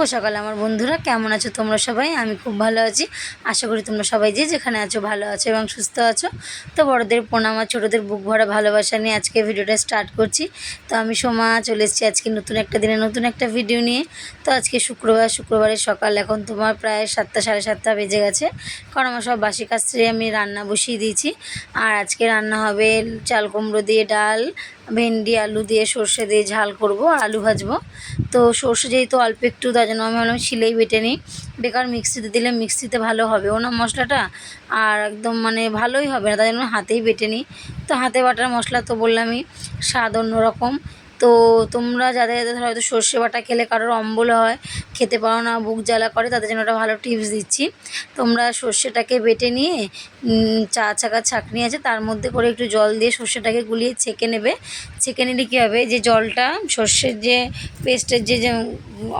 শুভ সকাল আমার বন্ধুরা, কেমন আছো তোমরা সবাই? আমি খুব ভালো আছি। আশা করি তোমরা সবাই যে যেখানে আছো ভালো আছো এবং সুস্থ আছো। তো বড়দের প্রণাম আর ছোটোদের বুক ভরা ভালোবাসা নিয়ে আজকে ভিডিওটা স্টার্ট করছি। তো আমি সোমা, চলে এসেছি আজকে নতুন একটা দিনে নতুন একটা ভিডিও নিয়ে। তো আজকে শুক্রবার, শুক্রবারের সকাল, এখন তোমার প্রায় সাতটা, সাড়ে সাতটা বেজে গেছে। কারণ আমার সব বাসি কাজে আমি রান্না বসিয়ে দিয়েছি। আর আজকে রান্না হবে চাল কুমড়ো দিয়ে ডাল, ভেন্ডি, আলু দিয়ে সর্ষে দিয়ে ঝাল করব আর আলু ভাজবো। তো সর্ষে যেহেতু অল্প একটু জন্য আমি ভাবলাম শিলেই বেটে নিই। বেকার মিক্সিতে দিলে মিক্সিতে ভালো হবেও না মশলাটা আর একদম মানে ভালোই হবে না, তাই জন্য হাতেই বেটে নিই। তো হাতে বাটার মশলা তো বললামই, স্বাদ অন্যরকম। তো তোমরা যাদের যাদের হয়তো সর্ষে বাটা খেলে কারোর অম্বল হয়, খেতে পারো না, বুক জ্বালা করে, তাদের জন্য একটা ভালো টিপস দিচ্ছি। তোমরা সর্ষেটাকে বেটে নিয়ে চা ছাকা ছাঁকনি আছে, তার মধ্যে করে একটু জল দিয়ে সর্ষেটাকে গুলিয়ে ছেঁকে নেবে। ছেঁকে নিলে কী হবে? যে জলটা, সর্ষের যে পেস্টের যে যে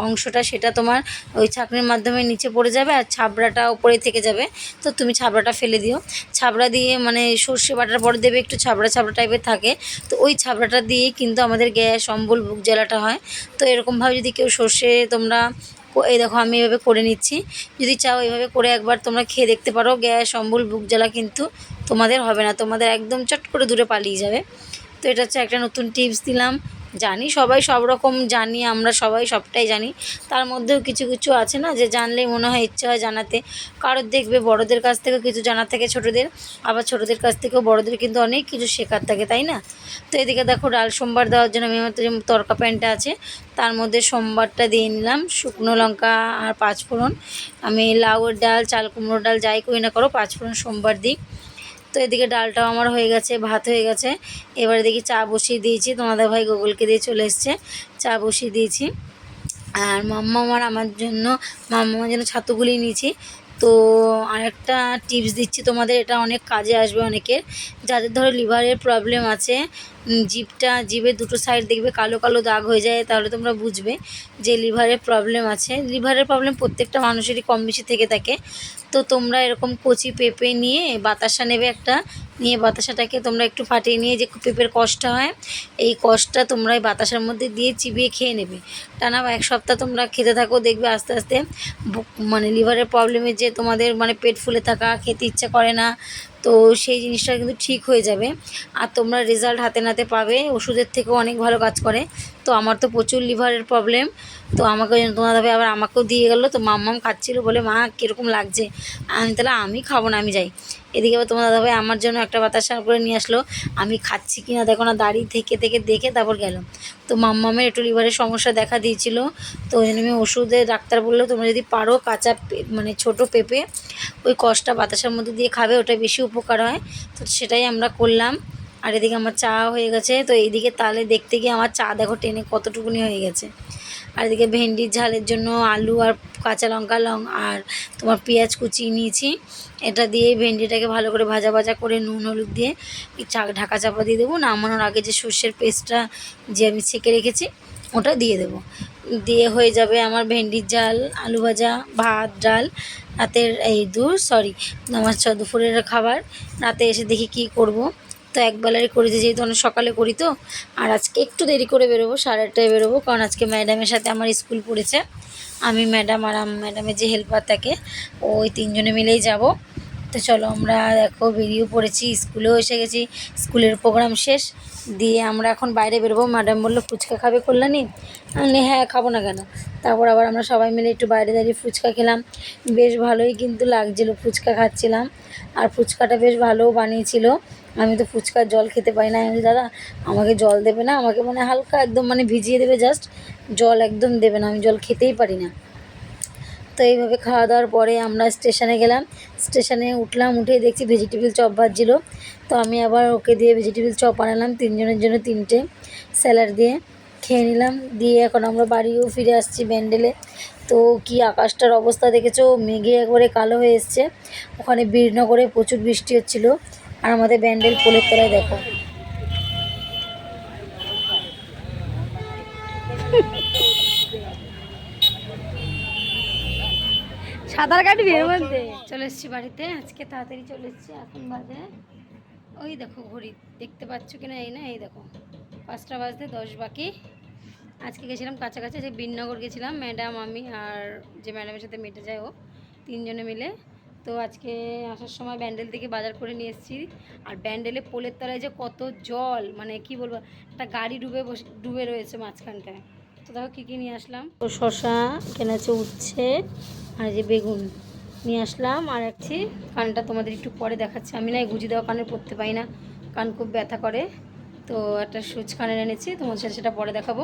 অংশটা, সেটা তোমার ওই ছাঁকনির মাধ্যমে নিচে পড়ে যাবে আর ছাবড়াটা ওপরে থেকে যাবে। তো তুমি ছাবড়াটা ফেলে দিও। ছাবড়া দিয়ে মানে সর্ষে বাটার পর দেবে একটু ছাবড়া ছাবড়া টাইপের থাকে। তো ওই ছাবড়াটা দিয়ে কিন্তু আমাদের গ্যাস অম্বল বুক জ্বালাটা হয়। তো এরকমভাবে যদি কেউ সর্ষে তোমরা এই দেখো আমি এভাবে করে নিচ্ছি। যদি চাও এইভাবে করে একবার তোমরা খেয়ে দেখতে পারো, গ্যাস অম্বল বুক জ্বালা কিন্তু তোমাদের হবে না। তোমাদের একদম চট করে দূরে পালিয়ে যাবে। তো এটা হচ্ছে একটা নতুন টিপস দিলাম। জানি, সবাই সব রকম জানি, আমরা সবাই সবটাই জানি। তার মধ্যেও কিছু কিছু আছে না যে জানলেই মনে হয় ইচ্ছে হয় জানাতে। কারোর দেখবে বড়দের কাছ থেকেও কিছু জানার থাকে ছোটোদের, আবার ছোটোদের কাছ থেকেও বড়দের কিন্তু অনেক কিছু শেখার থাকে, তাই না? তো এদিকে দেখো, ডাল সোমবার দেওয়ার জন্য আমি তরকা প্যান্টটা আছে, তার মধ্যে সোমবারটা দিয়ে নিলাম শুকনো লঙ্কা আর পাঁচফোড়ন। আমি লাউয়ের ডাল, চাল কুমড়ো ডাল যাই করি না করো, পাঁচফোড়ন সোমবার দিই। তো এদিকে ডালটাও আমার হয়ে গেছে, ভাত হয়ে গেছে। এবারে দেখি চা বসিয়ে দিয়েছি, তোমাদের ভাই গুগলকে দিয়ে চলে এসছে। চা বসিয়ে দিয়েছি। আর মাম্মা আমার আমার জন্য মাম্মা আমার জন্য ছাতুগুলি নিয়েছি তো আরেকটা টিপস দিচ্ছি তোমাদের, এটা অনেক কাজে আসবে অনেকের। যাদের ধরো লিভারের প্রবলেম আছে জিপটা জিভের দুটো সাইড দেখবে কালো কালো দাগ হয়ে যায়, তাহলে তোমরা বুঝবে যে লিভারের প্রবলেম আছে। লিভারের প্রবলেম প্রত্যেকটা মানুষেরই কম বেশি থেকে থাকে। তো তোমরা এরকম কচি পেঁপে নিয়ে বাতাসা নেবে একটা নিয়ে বাতাসাটাকে তোমরা একটু ফাটিয়ে নিয়ে যে পেঁপের কষটা হয়, এই কষটা তোমরা এই বাতাসার মধ্যে দিয়ে চিবিয়ে খেয়ে নেবে। টানা এক সপ্তাহ তোমরা খেতে থাকো, দেখবে আস্তে আস্তে মানে লিভারের প্রবলেমের যে তোমাদের মানে পেট ফুলে থাকা, খেতে ইচ্ছা করে না, তো সেই জিনিসটা কিন্তু ঠিক হয়ে যাবে। আর তোমরা রেজাল্ট হাতে নাতে পাবে, ওষুধের থেকেও অনেক ভালো কাজ করে। তো আমার তো প্রচুর লিভারের প্রবলেম, তো আমাকে তোমার দাবে আবার আমাকেও দিয়ে গেলো, তো মাম্মাম খাচ্ছিল বলে, মা, কীরকম লাগছে? আমি তাহলে আমি খাব না, আমি যাই। এদিকে আবার তোমার দাদাভাই আমার জন্য একটা বাতাসা করে নিয়ে আসলো, আমি খাচ্ছি কি না, দেখো না, দাঁড়িয়ে থেকে থেকে দেখে তারপর গেল। তো মাম্মামের একটু লিভারের সমস্যা দেখা দিয়েছিল, তো ওই জন্য আমি ওষুধে ডাক্তার বলল, তোমরা যদি পারো কাঁচা মানে ছোট পেঁপে, ওই কষটা বাতাসার মধ্যে দিয়ে খাবে, ওটা বেশি উপকার হয়। তো সেটাই আমরা করলাম। আর এদিকে আমার চা হয়ে গেছে, তো এইদিকে তালে দেখতে গিয়ে আমার চা দেখো টেনে কতটুকুনি হয়ে গেছে। আর এদিকে ভেন্ডির ঝালের জন্য আলু আর কাঁচা লঙ্কা লং আর তোমার পেঁয়াজ কুচিয়ে নিয়েছি। এটা দিয়ে ভেন্ডিটাকে ভালো করে ভাজা ভাজা করে নুন, হলুদ দিয়ে চা ঢাকা চাপা দিয়ে দেবো, নামানোর আগে যে সর্ষের পেস্টটা যে আমি ছেঁকে রেখেছি, ওটা দিয়ে দেবো। দিয়ে হয়ে যাবে আমার ভেন্ডির ঝাল, আলু ভাজা, ভাত, ডাল, রাতের এই দু সরি আমার দুপুরের খাবার। রাতে এসে দেখি কি করব। তো একবেলারই করেছি যেহেতু অনেক সকালে করি তো, আর আজকে একটু দেরি করে বেরোবো, সাড়ে আটটায় বেরোবো, কারণ আজকে ম্যাডামের সাথে আমার স্কুল পড়েছে। আমি ম্যাডাম আর আম- ম্যাডামের যে হেল্পার থাকে ওই তিনজনে মিলেই যাব। তো চলো আমরা দেখো বেরিয়েও পড়েছি, স্কুলেও এসে গেছি, স্কুলের প্রোগ্রাম শেষ। দিয়ে আমরা এখন বাইরে বেরোবো। ম্যাডাম বলল, ফুচকা খাবে কল্যাণী? আমি হ্যাঁ খাব না কেন? তারপর আবার আমরা সবাই মিলে একটু বাইরে দাঁড়িয়ে ফুচকা খেলাম। বেশ ভালোই কিন্তু লাগছিল, ফুচকা খাচ্ছিলাম। আর ফুচকাটা বেশ ভালোও বানিয়েছিল। আমি তো ফুচকার জল খেতে পারি না। আমি দাদা, আমাকে জল দেবে না। আমাকে মানে হালকা একদম মানে ভিজিয়ে দেবে জাস্ট জল একদম দেবে না। আমি জল খেতেই পারি না। তো এইভাবে খাওয়া দাওয়ার পরে আমরা স্টেশনে গেলাম। স্টেশনে উঠলাম, উঠে দেখছি ভেজিটেবিল চপ ভাজছিল। তো আমি আবার ওকে দিয়ে ভেজিটেবিল চপ বানালাম, তিনজনের জন্য তিনটে স্যালাড দিয়ে। খেয়ে নিলাম, দিয়ে এখন আমরা বাড়িও ফিরে আসছি ব্যান্ডেলে। তো কি আকাশটার অবস্থা দেখেছ? মেঘে একবারে কালো হয়ে এসছে। ওখানে বীরনগরে প্রচুর বৃষ্টি হচ্ছিল। আর আমাদের ব্যান্ডেল পোলের তলায় দেখো। সাঁতার কাটবি চলে এসেছি বাড়িতে, আজকে তাড়াতাড়ি চলে এসেছি, এখন বাজে। ওই দেখো ঘড়ি, দেখতে পাচ্ছ কি না এই না? এই দেখো, পাঁচটা বাজতে দশ বাকি। আজকে গেছিলাম কাছাকাছি, যে বিননগর গেছিলাম ম্যাডাম আমি আর যে ম্যাডামের সাথে মেটে যায় ও, তিনজনে মিলে। তো আজকে আসার সময় ব্যান্ডেল থেকে বাজার করে নিয়ে এসেছি। আর ব্যান্ডেলে পোলের তলায় যে কত জল মানে কি বলব, একটা গাড়ি ডুবে বসে, ডুবে রয়েছে মাঝখানটায়। তো দেখো কী কী নিয়ে আসলাম। তো শশা কেনা আছে উচ্ছে, আর যে বেগুন নিয়ে আসলাম। আর একটি কানটা তোমাদের একটু পরে দেখাচ্ছি। আমি না গুজি দেওয়া কানে পড়তে পাই না, কান খুব ব্যথা করে। তো একটা সুচ কানের এনেছি, তোমাদের সাথে সেটা পরে দেখাবো।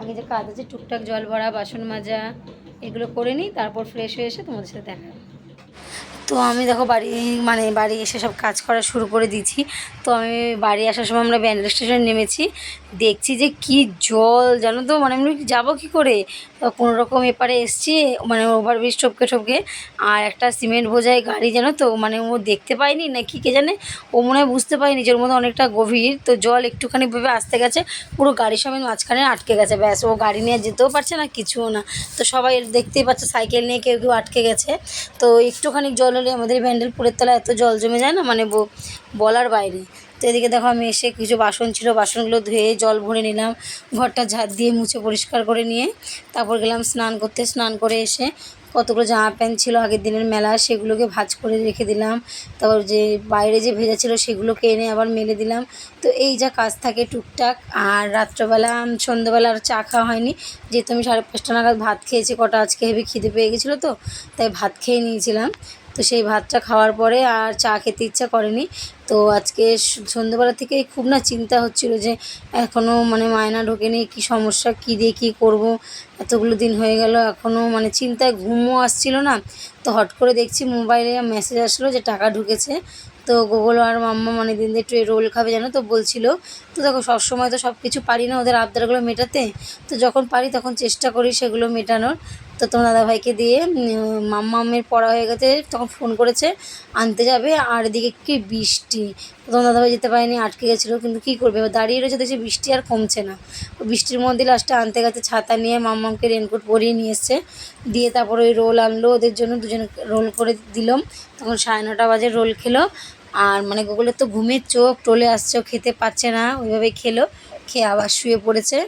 আগে যে কাজ আছে, টুকটাক জল ভরা, বাসন মাজা, এগুলো করে নিই, তারপর ফ্রেশ হয়ে এসে তোমাদের সাথে দেখা তো আমি দেখো বাড়ি মানে বাড়ি এসে সব কাজ করা শুরু করে দিয়েছি। তো আমি বাড়ি আসার সময় আমরা ব্যান্ডেল স্টেশনে নেমেছি। দেখছি যে কি জল, জানো তো? মানে আমি যাব কী করে? কোনো রকম এপারে এসছি মানে ওভারব্রিজ টপকে টপকে আর একটা সিমেন্ট বোঝায় গাড়ি, জানো তো? মানে ও দেখতে পায়নি না কি কে জানে? ও মনে হয় বুঝতে পায়নি যে ওর মধ্যে অনেকটা গভীর। তো জল একটুখানি ভেবে আসতে গেছে, পুরো গাড়ির সমেত মাঝখানে আটকে গেছে। ব্যাস, ও গাড়ি নিয়ে যেতেও পারছে না, কিছুও না। তো সবাই দেখতেই পাচ্ছে, সাইকেল নিয়ে কেউ কেউ আটকে গেছে। তো একটুখানি জল হলে আমাদের ব্যান্ডেল পুরের তলায় এত জল জমে যায় না মানে বলার বাইরে। তো এদিকে দেখো আমি এসে কিছু বাসন ছিল, বাসনগুলো ধুয়ে জল ভরে নিলাম, ঘরটা ঝাড় দিয়ে মুছে পরিষ্কার করে নিয়ে তারপর গেলাম স্নান করতে। স্নান করে এসে কতগুলো জামা প্যান্ট ছিল, আগের দিনের মেলা, সেগুলোকে ভাঁজ করে রেখে দিলাম। তারপর যে বাইরে যে ভেজা ছিল সেগুলোকে এনে আবার মেলে দিলাম। তো এই যা কাজ থাকে টুকটাক, আর রাত্রবেলা, সন্ধ্যেবেলা আর চা খাওয়া হয়নি। যেহেতু আমি সাড়ে পাঁচটা নাগাদ ভাত খেয়েছি, কটা আজকে হেভি খিদে পেয়ে গেছিল তো, তাই ভাত খেয়ে নিয়েছিলাম। তো সেই ভাতটা খাওয়ার পরে আর চা খেতে ইচ্ছা করেনি। তো আজকে সন্ধ্যেবেলা থেকে খুব না চিন্তা হচ্ছিল যে এখনও মানে মায়না ঢোকেনি, কী সমস্যা, কী দিয়ে কী করব? এতগুলো দিন হয়ে গেল এখনও মানে চিন্তায় ঘুমও আসছিল না। তো হট করে দেখছি মোবাইলে মেসেজ আসলো যে টাকা ঢুকেছে। তো গুগল আর মাম্মা মানে দিন দিয়ে একটু রোল খাবে জানো তো বলছিল। তো দেখো সবসময় তো সব কিছু পারি না, ওদের আবদারগুলো মেটাতে। তো যখন পারি তখন চেষ্টা করি সেগুলো মেটানোর। তো তোমার দাদাভাইকে দিয়ে মাম্মামের পড়া হয়ে গেছে তখন ফোন করেছে, আনতে যাবে, আর এদিকে কি বৃষ্টি। তোমার দাদাভাই যেতে পারেনি, আটকে গেছিল, কিন্তু কী করবে? এবার দাঁড়িয়ে রয়েছে দেখছি বৃষ্টি আর কমছে না। বৃষ্টির মধ্যে লাস্টে আনতে গেছে ছাতা নিয়ে, মাম্মামকে রেনকোট পরিয়ে নিয়ে এসছে। দিয়ে তারপর ওই রোল আনলো, ওদের জন্য দুজনে রোল করে দিলাম। তখন সাড়ে নটা বাজে রোল খেলো। আর মানে গুগলের তো ঘুমের চোখ, টলে আসছে খেতে পারছে না, ওইভাবেই খেলো। খেয়ে আবার শুয়ে পড়েছে।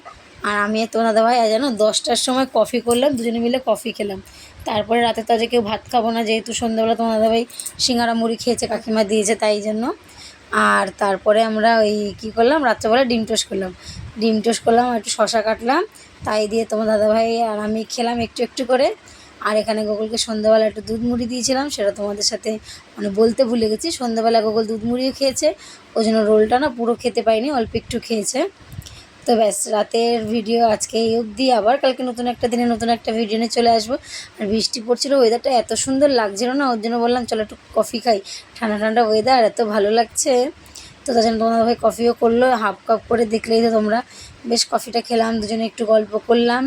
আর আমি তোমার দাদাভাই আর জানো, দশটার সময় কফি করলাম, দুজনে মিলে কফি খেলাম। তারপরে রাতে তো আজকে কেউ ভাত খাব না, যেহেতু সন্ধ্যাবেলা তোমার দাদাভাই সিঙ্গারা মুড়ি খেয়েছে, কাকিমা দিয়েছে তাই জন্য। আর তারপরে আমরা ওই কী করলাম, রাত্রেবেলা ডিম টোস্ট করলাম। ডিম টোস্ট করলাম একটু শশা কাটলাম, তাই দিয়ে তোমার দাদাভাই আর আমি খেলাম একটু একটু করে। আর এখানে গোগলকে সন্ধ্যাবেলা একটু দুধ মুড়ি দিয়েছিলাম, সেটা তোমাদের সাথে মানে বলতে ভুলে গেছি। সন্ধ্যাবেলা গোগল দুধ মুড়িও খেয়েছে, ওই জন্য রোলটা না পুরো খেতে পাইনি অল্প একটু খেয়েছে। তো ব্যাস, রাতের ভিডিও আজকে এই অবধি। আবার কালকে নতুন একটা দিনে নতুন একটা ভিডিও নিয়ে চলে আসব। আর বৃষ্টি পড়ছিল ওয়েদারটা এত সুন্দর লাগছিল না, ওর জন্য বললাম, চলো একটু কফি খাই। ঠান্ডা ঠান্ডা ওয়েদার এত ভালো লাগছে। তো তার জন্য তোমাদের ভাই কফিও করল হাফ কাপ করে দেখলেই তো তোমরা। বেশ কফিটা খেলাম, দুজনে একটু গল্প করলাম।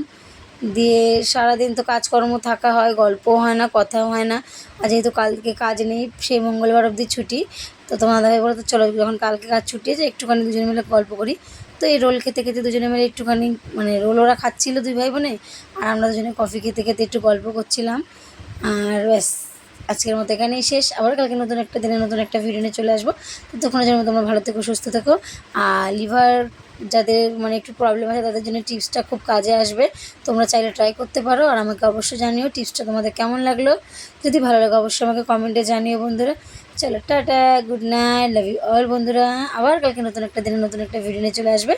দিয়ে সারাদিন তো কাজকর্ম থাকা হয়, গল্পও হয় না, কথাও হয় না। আর যেহেতু কালকে কাজ নেই, সেই মঙ্গলবার অবধি ছুটি। তো তোমার দাদাভাই বলো তো চলো যখন কালকে কাজ ছুটি আছে, একটুখানি দুজনে মিলে গল্প করি। তো এই রোল খেতে খেতে দুজনে মিলে একটুখানি মানে রোল ওরা খাচ্ছিলো দুই ভাই বোনে আর আমরা দুজনে কফি খেতে খেতে একটু গল্প করছিলাম। আর ব্যাস, আজকের মতো এখানেই শেষ। আবার কালকে নতুন একটা দিনে নতুন একটা ভিডিও নিয়ে চলে আসব। তো তখন জন্য তোমরা ভালো থেকো, সুস্থ থেকো। আর লিভার যাদের মানে একটু প্রবলেম আছে, তাদের জন্য টিপসটা খুব কাজে আসবে। তোমরা চাইলে ট্রাই করতে পারো। আর আমাকে অবশ্যই জানিও টিপসটা তোমাদের কেমন লাগল। যদি ভালো লাগে, অবশ্যই আমাকে কমেন্টে জানিও বন্ধুরা। চলো, tata good night love you all বন্ধুরা। আবার কালকে নতুন একটা দিনে নতুন একটা ভিডিও নিয়ে চলে আসবে।